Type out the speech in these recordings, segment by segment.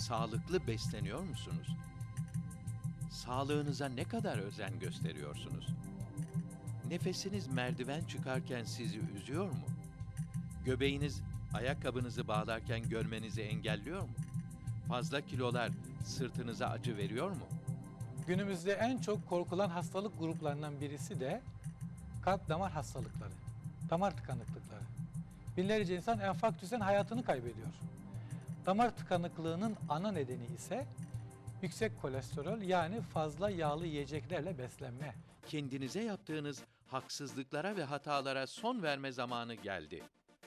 Sağlıklı besleniyor musunuz? Sağlığınıza ne kadar özen gösteriyorsunuz? Nefesiniz merdiven çıkarken sizi üzüyor mu? Göbeğiniz ayakkabınızı bağlarken görmenizi engelliyor mu? Fazla kilolar sırtınıza acı veriyor mu? Günümüzde en çok korkulan hastalık gruplarından birisi de kalp damar hastalıkları, damar tıkanıklıkları. Binlerce insan enfarktüsten hayatını kaybediyor. Damar tıkanıklığının ana nedeni ise yüksek kolesterol yani fazla yağlı yiyeceklerle beslenme. Kendinize yaptığınız haksızlıklara ve hatalara son verme zamanı geldi.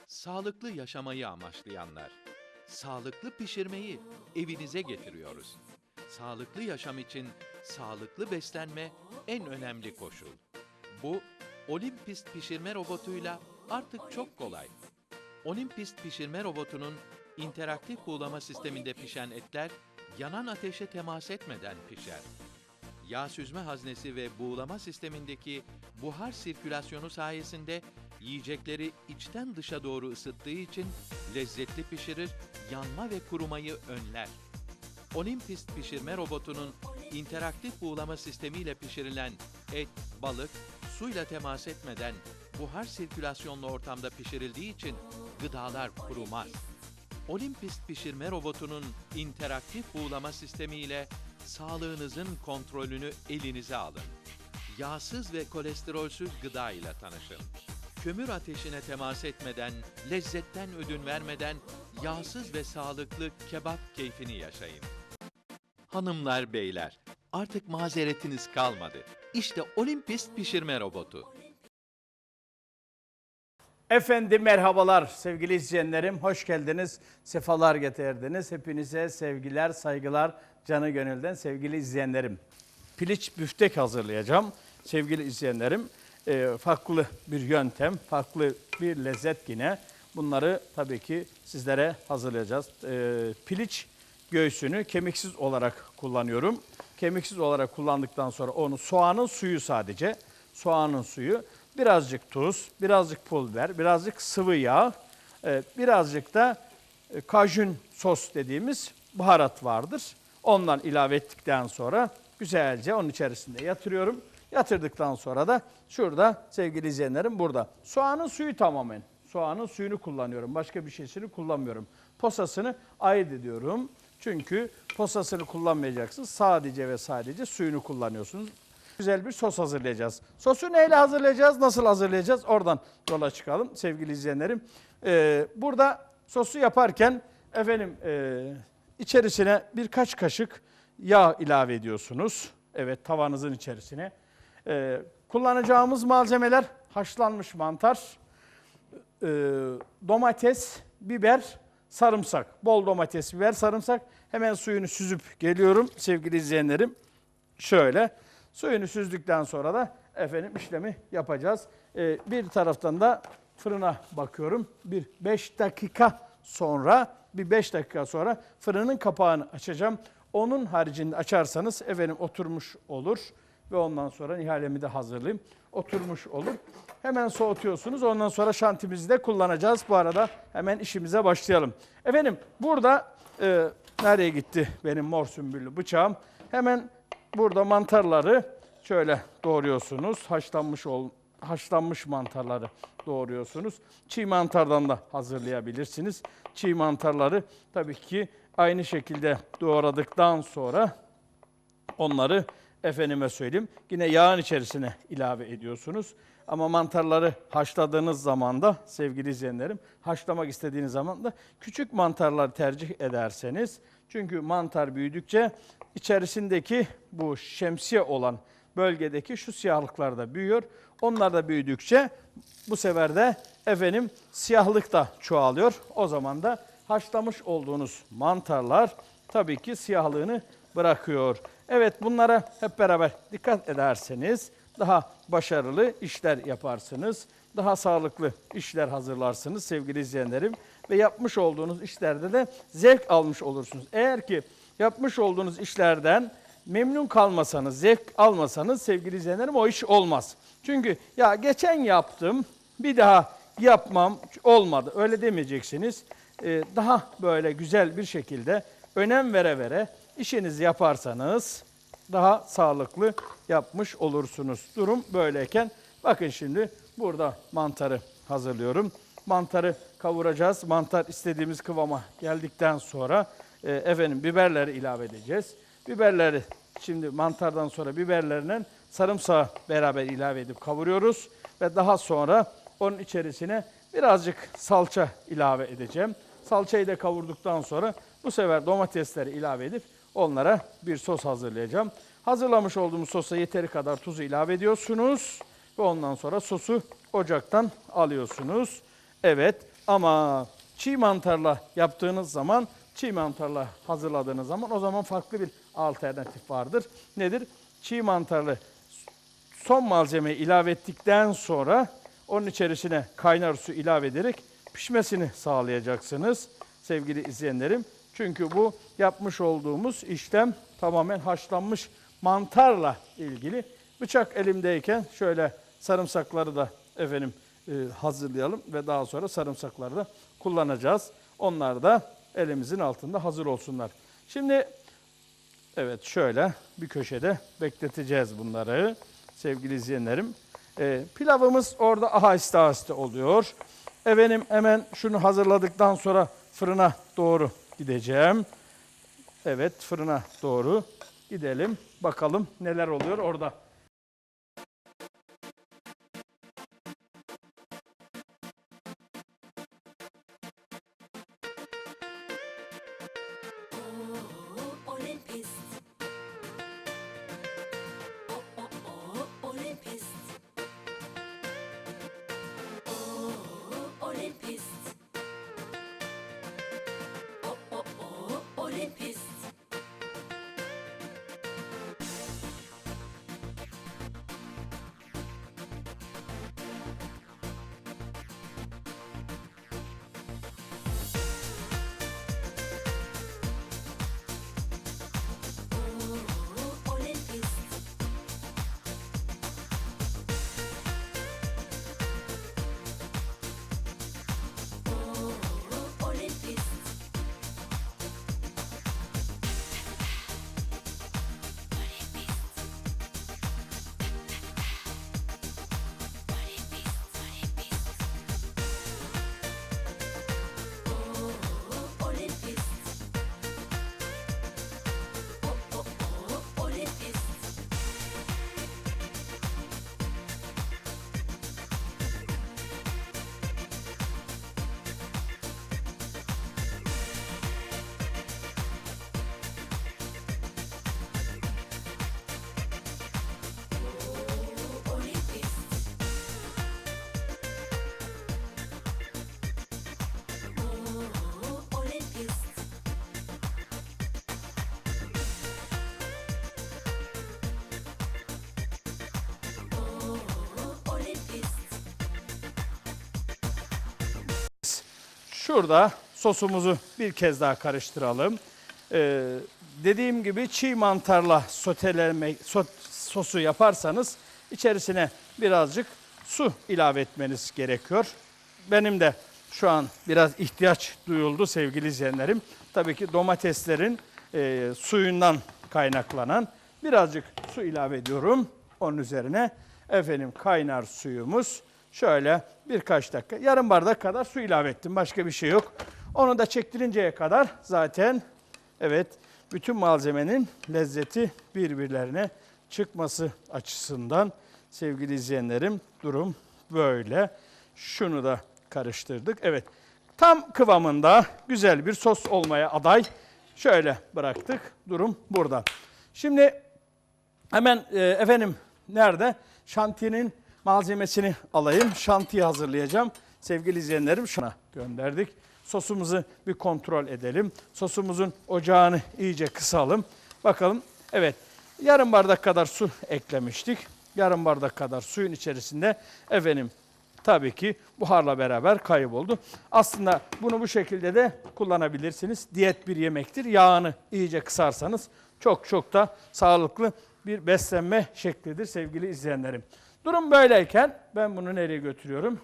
Sağlıklı yaşamayı amaçlayanlar. Sağlıklı pişirmeyi evinize getiriyoruz. Sağlıklı yaşam için sağlıklı beslenme en önemli koşul. Bu Olympist pişirme robotuyla artık çok kolay. Olympist pişirme robotunun interaktif buğulama sisteminde pişen etler yanan ateşe temas etmeden pişer. Yağ süzme haznesi ve buğulama sistemindeki buhar sirkülasyonu sayesinde yiyecekleri içten dışa doğru ısıttığı için lezzetli pişirir, yanma ve kurumayı önler. Olympist pişirme robotunun interaktif buğulama sistemiyle pişirilen et, balık, suyla temas etmeden buhar sirkülasyonlu ortamda pişirildiği için gıdalar kurumaz. Olympist pişirme robotunun interaktif buğulama sistemiyle sağlığınızın kontrolünü elinize alın. Yağsız ve kolesterolsüz gıda ile tanışın. Kömür ateşine temas etmeden, lezzetten ödün vermeden yağsız ve sağlıklı kebap keyfini yaşayın. Hanımlar, beyler, artık mazeretiniz kalmadı. İşte Olympist pişirme robotu. Efendim merhabalar sevgili izleyenlerim. Hoş geldiniz. Sefalar getirdiniz. Hepinize sevgiler, saygılar canı gönülden sevgili izleyenlerim. Piliç büftek hazırlayacağım sevgili izleyenlerim. Ee, farklı bir yöntem, farklı bir lezzet yine. Bunları tabii ki sizlere hazırlayacağız. Ee, piliç göğsünü kemiksiz olarak kullanıyorum. Kemiksiz olarak kullandıktan sonra onu soğanın suyu sadece, soğanın suyu, birazcık tuz, birazcık pul biber, birazcık sıvı yağ, e, birazcık da e, kajun sos dediğimiz baharat vardır. Ondan ilave ettikten sonra güzelce onun içerisinde yatırıyorum. Yatırdıktan sonra da şurada sevgili izleyenlerim burada. Soğanın suyu tamamen. Soğanın suyunu kullanıyorum. Başka bir şeysini kullanmıyorum. Posasını ayırt ediyorum. Çünkü posasını kullanmayacaksınız. Sadece ve sadece suyunu kullanıyorsunuz. Güzel bir sos hazırlayacağız. Sosu neyle hazırlayacağız? Nasıl hazırlayacağız? Oradan yola çıkalım sevgili izleyenlerim. Ee, burada sosu yaparken efendim e, içerisine birkaç kaşık yağ ilave ediyorsunuz. Evet tavanızın içerisine. Ee, kullanacağımız malzemeler haşlanmış mantar, e, domates, biber, sarımsak. Bol domates, biber, sarımsak. Hemen suyunu süzüp geliyorum sevgili izleyenlerim. Şöyle suyunu süzdükten sonra da efendim işlemi yapacağız. Ee, bir taraftan da fırına bakıyorum. Bir 5 dakika sonra bir 5 dakika sonra fırının kapağını açacağım. Onun haricinde açarsanız efendim oturmuş olur ve ondan sonra nihalemi de hazırlayayım. Oturmuş olur. Hemen soğutuyorsunuz. Ondan sonra şantimizi de kullanacağız. Bu arada hemen işimize başlayalım. Efendim burada e, nereye gitti benim mor sümbüllü bıçağım? Hemen burada mantarları şöyle doğruyorsunuz. Haşlanmış ol, haşlanmış mantarları doğruyorsunuz. Çiğ mantardan da hazırlayabilirsiniz. Çiğ mantarları tabii ki aynı şekilde doğradıktan sonra onları efendime söyleyeyim yine yağın içerisine ilave ediyorsunuz. Ama mantarları haşladığınız zaman da sevgili izleyenlerim haşlamak istediğiniz zaman da küçük mantarlar tercih ederseniz çünkü mantar büyüdükçe içerisindeki bu şemsiye olan bölgedeki şu siyahlıklar da büyüyor. Onlar da büyüdükçe bu sefer de efendim siyahlık da çoğalıyor. O zaman da haşlamış olduğunuz mantarlar tabii ki siyahlığını bırakıyor. Evet bunlara hep beraber dikkat ederseniz daha başarılı işler yaparsınız. Daha sağlıklı işler hazırlarsınız sevgili izleyenlerim. Ve yapmış olduğunuz işlerde de zevk almış olursunuz. Eğer ki yapmış olduğunuz işlerden memnun kalmasanız, zevk almasanız sevgili izleyenlerim o iş olmaz. Çünkü ya geçen yaptım bir daha yapmam olmadı öyle demeyeceksiniz. Ee, daha böyle güzel bir şekilde önem vere vere işinizi yaparsanız daha sağlıklı yapmış olursunuz. Durum böyleyken bakın şimdi burada mantarı hazırlıyorum. Mantarı kavuracağız. Mantar istediğimiz kıvama geldikten sonra e, efendim biberleri ilave edeceğiz. Biberleri şimdi mantardan sonra biberlerinin sarımsağı beraber ilave edip kavuruyoruz ve daha sonra onun içerisine birazcık salça ilave edeceğim. Salçayı da kavurduktan sonra bu sefer domatesleri ilave edip onlara bir sos hazırlayacağım. Hazırlamış olduğumuz sosa yeteri kadar tuzu ilave ediyorsunuz ve ondan sonra sosu ocaktan alıyorsunuz. Evet ama çiğ mantarla yaptığınız zaman, çiğ mantarla hazırladığınız zaman o zaman farklı bir alternatif vardır. Nedir? Çiğ mantarlı son malzemeyi ilave ettikten sonra onun içerisine kaynar su ilave ederek pişmesini sağlayacaksınız sevgili izleyenlerim. Çünkü bu yapmış olduğumuz işlem tamamen haşlanmış mantarla ilgili. Bıçak elimdeyken şöyle sarımsakları da efendim e, hazırlayalım ve daha sonra sarımsakları da kullanacağız. Onlar da elimizin altında hazır olsunlar. Şimdi Evet şöyle bir köşede bekleteceğiz bunları sevgili izleyenlerim. Ee, pilavımız orada aheste aheste oluyor. Efendim hemen şunu hazırladıktan sonra fırına doğru gideceğim. Evet fırına doğru gidelim. Bakalım neler oluyor orada. Şurada sosumuzu bir kez daha karıştıralım. Ee, dediğim gibi çiğ mantarla soteleme, so- sosu yaparsanız içerisine birazcık su ilave etmeniz gerekiyor. Benim de şu an biraz ihtiyaç duyuldu sevgili izleyenlerim. Tabii ki domateslerin e, suyundan kaynaklanan birazcık su ilave ediyorum. Onun üzerine efendim kaynar suyumuz şöyle birkaç dakika yarım bardak kadar su ilave ettim. Başka bir şey yok. Onu da çektirinceye kadar zaten evet bütün malzemenin lezzeti birbirlerine çıkması açısından sevgili izleyenlerim durum böyle. Şunu da karıştırdık. Evet tam kıvamında güzel bir sos olmaya aday. Şöyle bıraktık. Durum burada. Şimdi Hemen e, efendim nerede? Şantiyenin malzemesini alayım. Şantiye hazırlayacağım. Sevgili izleyenlerim şuna gönderdik. Sosumuzu bir kontrol edelim. Sosumuzun ocağını iyice kısalım. Bakalım. Evet. Yarım bardak kadar su eklemiştik. Yarım bardak kadar suyun içerisinde efendim tabii ki buharla beraber kayboldu. Aslında bunu bu şekilde de kullanabilirsiniz. Diyet bir yemektir. Yağını iyice kısarsanız çok çok da sağlıklı bir beslenme şeklidir sevgili izleyenlerim. Durum böyleyken ben bunu nereye götürüyorum?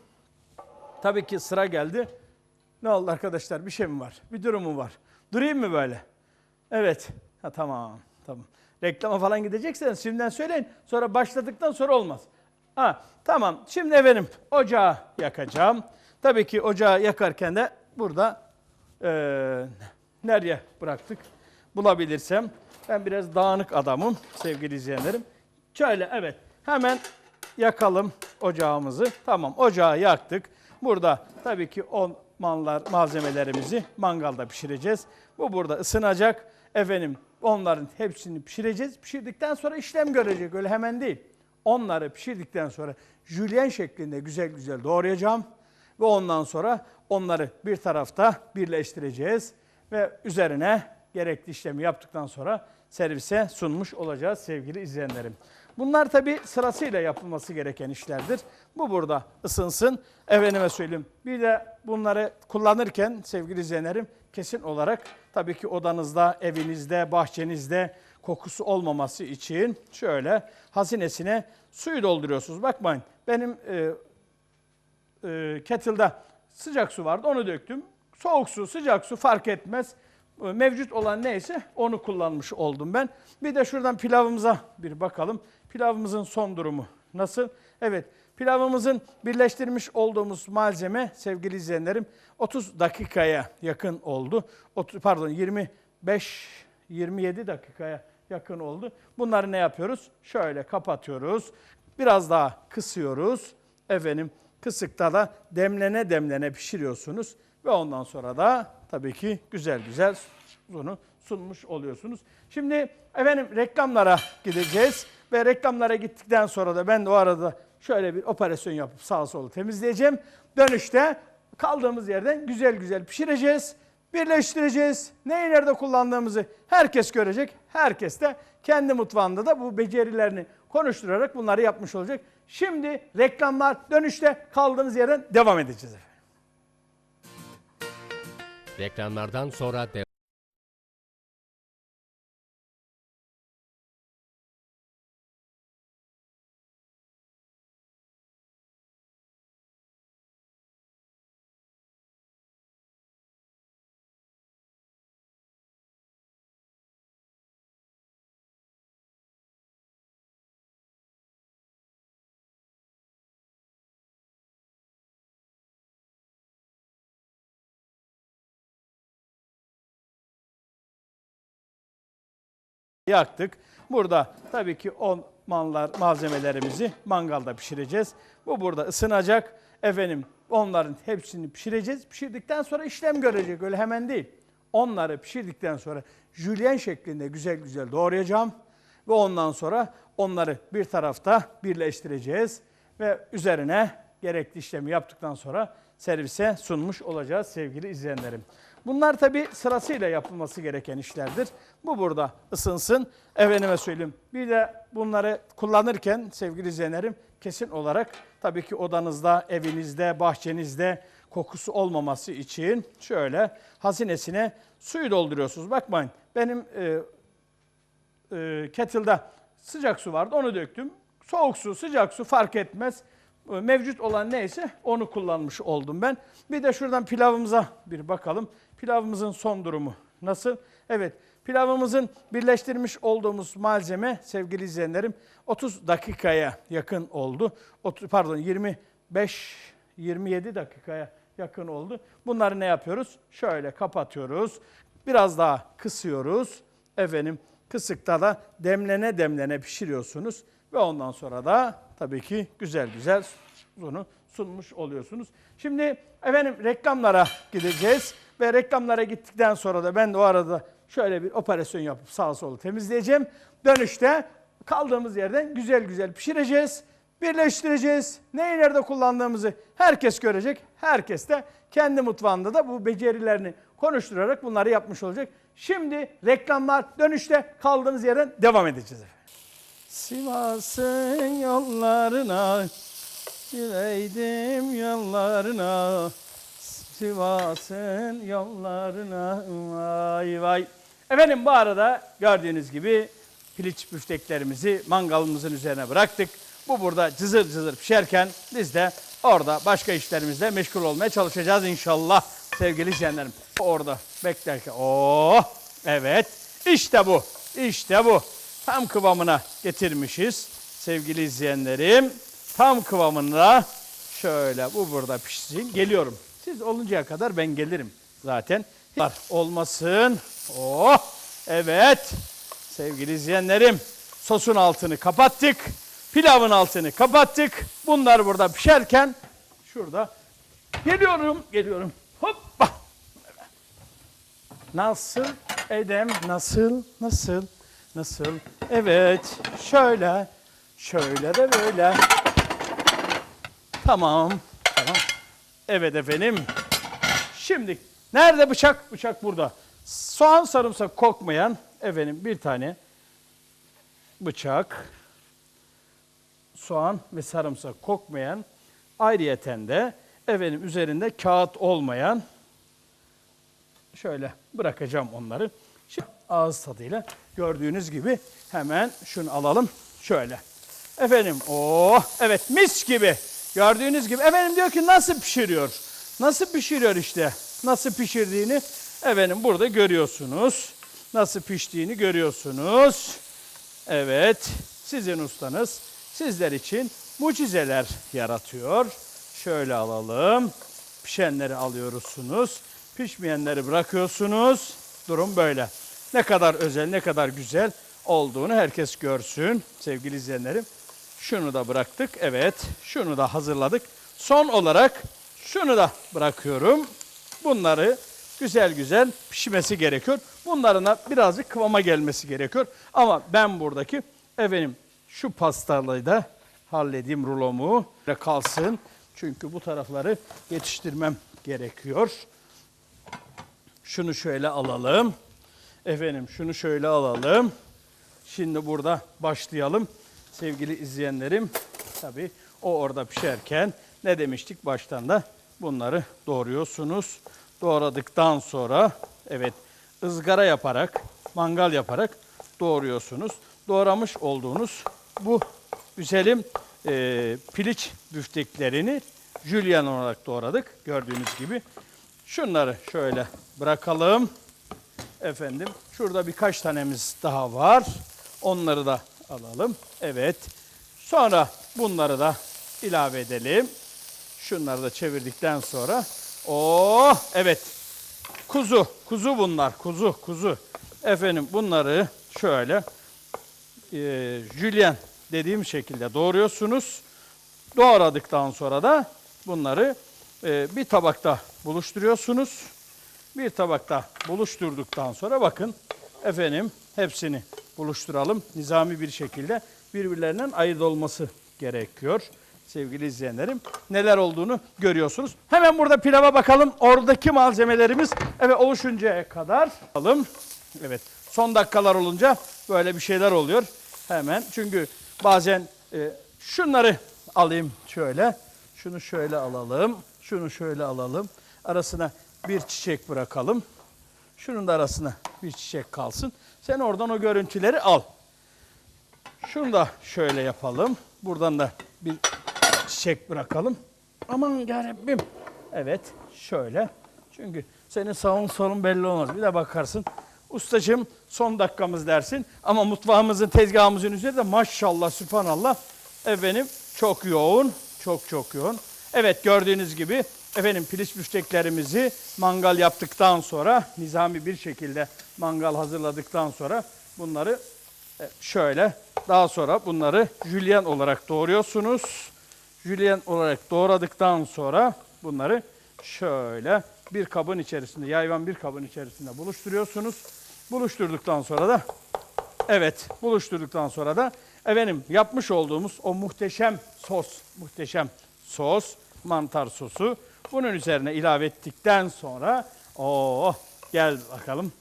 Tabii ki sıra geldi. Ne oldu arkadaşlar bir şey mi var? Bir durum mu var? Durayım mı böyle? Evet. Ha, tamam. Tamam. Reklama falan gidecekseniz şimdiden söyleyin. Sonra başladıktan sonra olmaz. Ha, tamam. Şimdi efendim ocağı yakacağım. Tabii ki ocağı yakarken de burada eee nereye bıraktık? Bulabilirsem. Ben biraz dağınık adamım sevgili izleyenlerim. Şöyle evet hemen yakalım ocağımızı. Tamam ocağı yaktık. Burada tabii ki on manlar malzemelerimizi mangalda pişireceğiz. Bu burada ısınacak. Efendim onların hepsini pişireceğiz. Pişirdikten sonra işlem görecek öyle hemen değil. Onları pişirdikten sonra jülyen şeklinde güzel güzel doğrayacağım. Ve ondan sonra onları bir tarafta birleştireceğiz. Ve üzerine gerekli işlemi yaptıktan sonra servise sunmuş olacağız sevgili izleyenlerim. Bunlar tabi sırasıyla yapılması gereken işlerdir. Bu burada ısınsın. Efendime söyleyeyim. Bir de bunları kullanırken sevgili izleyenlerim kesin olarak tabii ki odanızda, evinizde, bahçenizde kokusu olmaması için şöyle hazinesine suyu dolduruyorsunuz. Bakmayın benim e, e, kettle'da sıcak su vardı onu döktüm. Soğuk su, sıcak su fark etmez. E, Mevcut olan neyse onu kullanmış oldum ben. Bir de şuradan pilavımıza bir bakalım. Pilavımızın son durumu nasıl? Evet pilavımızın birleştirmiş olduğumuz malzeme sevgili izleyenlerim 30 dakikaya yakın oldu. 30, pardon 25 27 dakikaya yakın oldu. Bunları ne yapıyoruz? Şöyle kapatıyoruz. Biraz daha kısıyoruz. Efendim kısıkta da demlene demlene pişiriyorsunuz ve ondan sonra da tabii ki güzel güzel bunu sunmuş oluyorsunuz. Şimdi efendim reklamlara gideceğiz ve reklamlara gittikten sonra da ben de o arada şöyle bir operasyon yapıp sağa solu temizleyeceğim. Dönüşte kaldığımız yerden güzel güzel pişireceğiz, birleştireceğiz. Neyi nerede kullandığımızı herkes görecek. Herkes de kendi mutfağında da bu becerilerini konuşturarak bunları yapmış olacak. Şimdi reklamlar dönüşte kaldığımız yerden devam edeceğiz efendim. Reklamlardan sonra devam. Yaktık. Burada tabii ki on manlar malzemelerimizi mangalda pişireceğiz. Bu burada ısınacak. Efendim onların hepsini pişireceğiz. Pişirdikten sonra işlem görecek öyle hemen değil. Onları pişirdikten sonra jülyen şeklinde güzel güzel doğrayacağım. Ve ondan sonra onları bir tarafta birleştireceğiz. Ve üzerine gerekli işlemi yaptıktan sonra servise sunmuş olacağız sevgili izleyenlerim. Bunlar tabi sırasıyla yapılması gereken işlerdir. Bu burada ısınsın. Efendime söyleyeyim. Bir de bunları kullanırken sevgili izleyenlerim kesin olarak tabii ki odanızda, evinizde, bahçenizde kokusu olmaması için şöyle hazinesine suyu dolduruyorsunuz. Bakmayın benim e, e, kettle'da sıcak su vardı onu döktüm. Soğuk su, sıcak su fark etmez. E, Mevcut olan neyse onu kullanmış oldum ben. Bir de şuradan pilavımıza bir bakalım. Pilavımızın son durumu nasıl? Evet pilavımızın birleştirmiş olduğumuz malzeme sevgili izleyenlerim 30 dakikaya yakın oldu. 30, pardon 25 27 dakikaya yakın oldu. Bunları ne yapıyoruz? Şöyle kapatıyoruz. Biraz daha kısıyoruz. Efendim kısıkta da demlene demlene pişiriyorsunuz ve ondan sonra da tabii ki güzel güzel bunu sunmuş oluyorsunuz. Şimdi efendim reklamlara gideceğiz ve reklamlara gittikten sonra da ben de o arada şöyle bir operasyon yapıp sağa solu temizleyeceğim. Dönüşte kaldığımız yerden güzel güzel pişireceğiz, birleştireceğiz. Neyi nerede kullandığımızı herkes görecek. Herkes de kendi mutfağında da bu becerilerini konuşturarak bunları yapmış olacak. Şimdi reklamlar dönüşte kaldığımız yerden devam edeceğiz. Sivas'ın yollarına Gireydim yollarına Sivas'ın yollarına Vay vay Efendim bu arada gördüğünüz gibi piliç büfteklerimizi mangalımızın üzerine bıraktık. Bu burada cızır cızır pişerken biz de orada başka işlerimizle meşgul olmaya çalışacağız inşallah sevgili izleyenlerim. Orada beklerken oh evet İşte bu. İşte bu. Tam kıvamına getirmişiz sevgili izleyenlerim. Tam kıvamında şöyle bu burada pişsin. Geliyorum. Siz oluncaya kadar ben gelirim zaten. Var olmasın. Oh evet. Sevgili izleyenlerim sosun altını kapattık. Pilavın altını kapattık. Bunlar burada pişerken şurada geliyorum, geliyorum. Hoppa. Nasıl Edem? Nasıl? Nasıl? Nasıl? Evet. Şöyle. Şöyle de böyle. Tamam. Tamam. Evet efendim. Şimdi nerede bıçak? Bıçak burada. Soğan sarımsak kokmayan efendim bir tane bıçak. Soğan ve sarımsak kokmayan ayrıyeten de efendim üzerinde kağıt olmayan şöyle bırakacağım onları. Şimdi ağız tadıyla gördüğünüz gibi hemen şunu alalım. Şöyle. Efendim oh evet mis gibi. Gördüğünüz gibi efendim diyor ki nasıl pişiriyor? Nasıl pişiriyor işte? Nasıl pişirdiğini efendim burada görüyorsunuz. Nasıl piştiğini görüyorsunuz. Evet sizin ustanız sizler için mucizeler yaratıyor. Şöyle alalım. Pişenleri alıyorsunuz. Pişmeyenleri bırakıyorsunuz. Durum böyle. Ne kadar özel, ne kadar güzel olduğunu herkes görsün sevgili izleyenlerim. Şunu da bıraktık. Evet, şunu da hazırladık. Son olarak şunu da bırakıyorum. Bunları güzel güzel pişmesi gerekiyor. Bunların da birazcık kıvama gelmesi gerekiyor. Ama ben buradaki efendim şu pastalıyı da halledeyim rulomu. Kalsın. Çünkü bu tarafları yetiştirmem gerekiyor. Şunu şöyle alalım. Efendim şunu şöyle alalım. Şimdi burada başlayalım. Sevgili izleyenlerim, tabii o orada pişerken ne demiştik baştan da bunları doğruyorsunuz. Doğradıktan sonra evet ızgara yaparak, mangal yaparak doğruyorsunuz. Doğramış olduğunuz bu güzelim e, piliç büfteklerini jülyen olarak doğradık. Gördüğünüz gibi. Şunları şöyle bırakalım. Efendim şurada birkaç tanemiz daha var. Onları da alalım. Evet. Sonra bunları da ilave edelim. Şunları da çevirdikten sonra. Oh evet. Kuzu. Kuzu bunlar. Kuzu. Kuzu. Efendim bunları şöyle e, jülyen dediğim şekilde doğruyorsunuz. Doğradıktan sonra da bunları e, bir tabakta buluşturuyorsunuz. Bir tabakta buluşturduktan sonra bakın efendim hepsini buluşturalım. Nizami bir şekilde birbirlerinden ayırt olması gerekiyor. Sevgili izleyenlerim neler olduğunu görüyorsunuz. Hemen burada pilava bakalım. Oradaki malzemelerimiz evet oluşuncaya kadar alalım. Evet son dakikalar olunca böyle bir şeyler oluyor. Hemen çünkü bazen e, şunları alayım şöyle. Şunu şöyle alalım. Şunu şöyle alalım. Arasına bir çiçek bırakalım. Şunun da arasına bir çiçek kalsın. Sen oradan o görüntüleri al. Şunu da şöyle yapalım. Buradan da bir çiçek bırakalım. Aman yarabbim. Evet şöyle. Çünkü senin sağın solun belli olmaz. Bir de bakarsın. Ustacığım son dakikamız dersin. Ama mutfağımızın tezgahımızın üzerinde maşallah sübhanallah efendim çok yoğun. Çok çok yoğun. Evet gördüğünüz gibi efendim piliç büfteklerimizi mangal yaptıktan sonra nizami bir şekilde mangal hazırladıktan sonra bunları e, şöyle daha sonra bunları jülyen olarak doğruyorsunuz. Jülyen olarak doğradıktan sonra bunları şöyle bir kabın içerisinde yayvan bir kabın içerisinde buluşturuyorsunuz. Buluşturduktan sonra da Evet, buluşturduktan sonra da efendim yapmış olduğumuz o muhteşem sos, muhteşem sos, mantar sosu bunun üzerine ilave ettikten sonra o gel bakalım.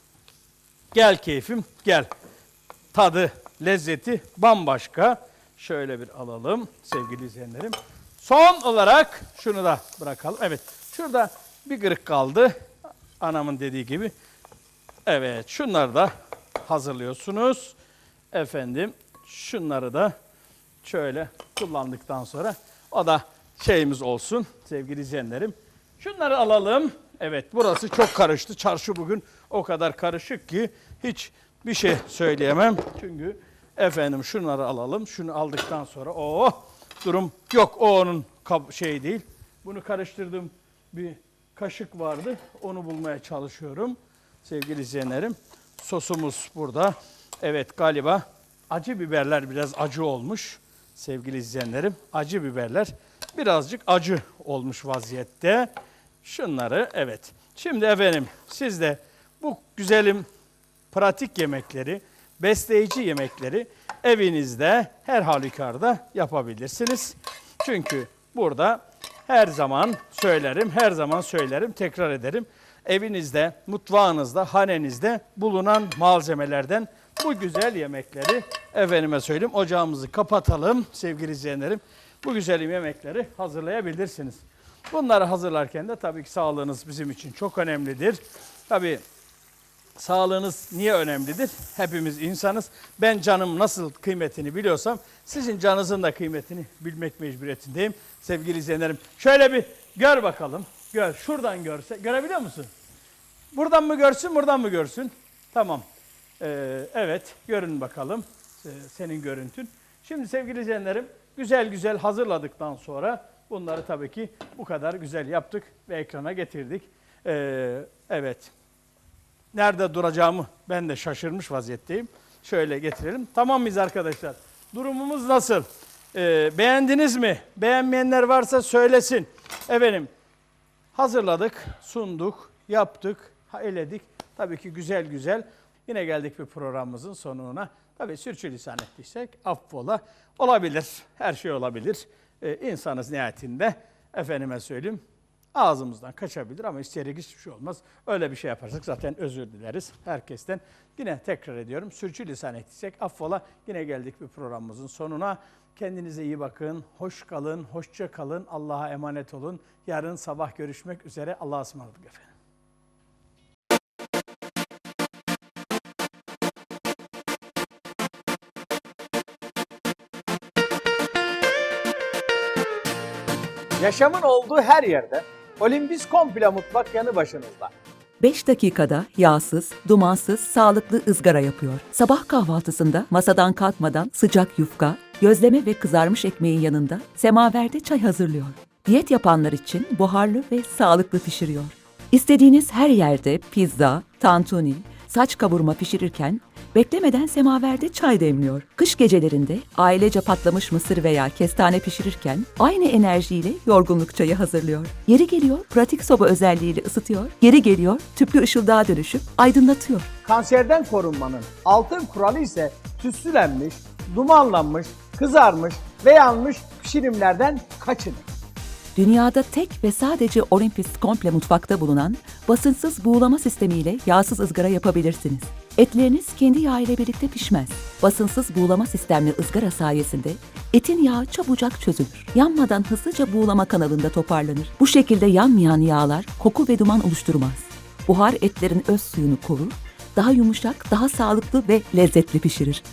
Gel keyfim, gel. Tadı, lezzeti bambaşka. Şöyle bir alalım sevgili izleyenlerim. Son olarak şunu da bırakalım. Evet, şurada bir kırık kaldı. Anamın dediği gibi. Evet, şunları da hazırlıyorsunuz. Efendim şunları da şöyle kullandıktan sonra o da şeyimiz olsun sevgili izleyenlerim. Şunları alalım. Evet burası çok karıştı. Çarşı bugün o kadar karışık ki hiç bir şey söyleyemem. Çünkü efendim şunları alalım. Şunu aldıktan sonra o durum yok. O onun şey değil. Bunu karıştırdığım bir kaşık vardı. Onu bulmaya çalışıyorum. Sevgili izleyenlerim. Sosumuz burada. Evet galiba acı biberler biraz acı olmuş. Sevgili izleyenlerim. Acı biberler birazcık acı olmuş vaziyette. Şunları evet. Şimdi efendim siz de bu güzelim pratik yemekleri, besleyici yemekleri evinizde her halükarda yapabilirsiniz. Çünkü burada her zaman söylerim, her zaman söylerim, tekrar ederim. Evinizde, mutfağınızda, hanenizde bulunan malzemelerden bu güzel yemekleri efendime söyleyeyim ocağımızı kapatalım sevgili izleyenlerim. Bu güzel yemekleri hazırlayabilirsiniz. Bunları hazırlarken de tabii ki sağlığınız bizim için çok önemlidir. Tabii Sağlığınız niye önemlidir? Hepimiz insanız. Ben canım nasıl kıymetini biliyorsam sizin canınızın da kıymetini bilmek mecburiyetindeyim. Sevgili izleyenlerim şöyle bir gör bakalım. Gör. Şuradan görse. Görebiliyor musun? Buradan mı görsün, buradan mı görsün? Tamam. Ee, evet, görün bakalım ee, senin görüntün. Şimdi sevgili izleyenlerim, güzel güzel hazırladıktan sonra bunları tabii ki bu kadar güzel yaptık ve ekrana getirdik. Ee, evet, nerede duracağımı ben de şaşırmış vaziyetteyim. Şöyle getirelim. Tamam mıyız arkadaşlar? Durumumuz nasıl? Ee, beğendiniz mi? Beğenmeyenler varsa söylesin. Efendim hazırladık, sunduk, yaptık, eledik. Tabii ki güzel güzel. Yine geldik bir programımızın sonuna. Tabii sürçülisan ettiysek affola. Olabilir, her şey olabilir. Ee, insanız nihayetinde. Efendime söyleyeyim, ağzımızdan kaçabilir ama isteyerek hiçbir şey olmaz. Öyle bir şey yaparsak zaten özür dileriz herkesten. Yine tekrar ediyorum, sürçülisan ettiysek affola. Yine geldik bir programımızın sonuna. Kendinize iyi bakın, hoş kalın, hoşça kalın, Allah'a emanet olun. Yarın sabah görüşmek üzere. Allah'a ısmarladık efendim. Yaşamın olduğu her yerde Olimpis Komple Mutfak yanı başınızda. 5 dakikada yağsız, dumansız, sağlıklı ızgara yapıyor. Sabah kahvaltısında masadan kalkmadan sıcak yufka, gözleme ve kızarmış ekmeğin yanında semaverde çay hazırlıyor. Diyet yapanlar için buharlı ve sağlıklı pişiriyor. İstediğiniz her yerde pizza, tantuni, saç kavurma pişirirken beklemeden semaverde çay demliyor. Kış gecelerinde ailece patlamış mısır veya kestane pişirirken aynı enerjiyle yorgunluk çayı hazırlıyor. Yeri geliyor pratik soba özelliğiyle ısıtıyor, yeri geliyor tüplü ışıldığa dönüşüp aydınlatıyor. Kanserden korunmanın altın kuralı ise tütsülenmiş, dumanlanmış, kızarmış ve yanmış pişirimlerden kaçının. Dünyada tek ve sadece Olympus komple mutfakta bulunan basınçsız buğulama sistemiyle yağsız ızgara yapabilirsiniz. Etleriniz kendi yağ ile birlikte pişmez. Basınçsız buğulama sistemli ızgara sayesinde etin yağı çabucak çözülür. Yanmadan hızlıca buğulama kanalında toparlanır. Bu şekilde yanmayan yağlar koku ve duman oluşturmaz. Buhar etlerin öz suyunu korur, daha yumuşak, daha sağlıklı ve lezzetli pişirir.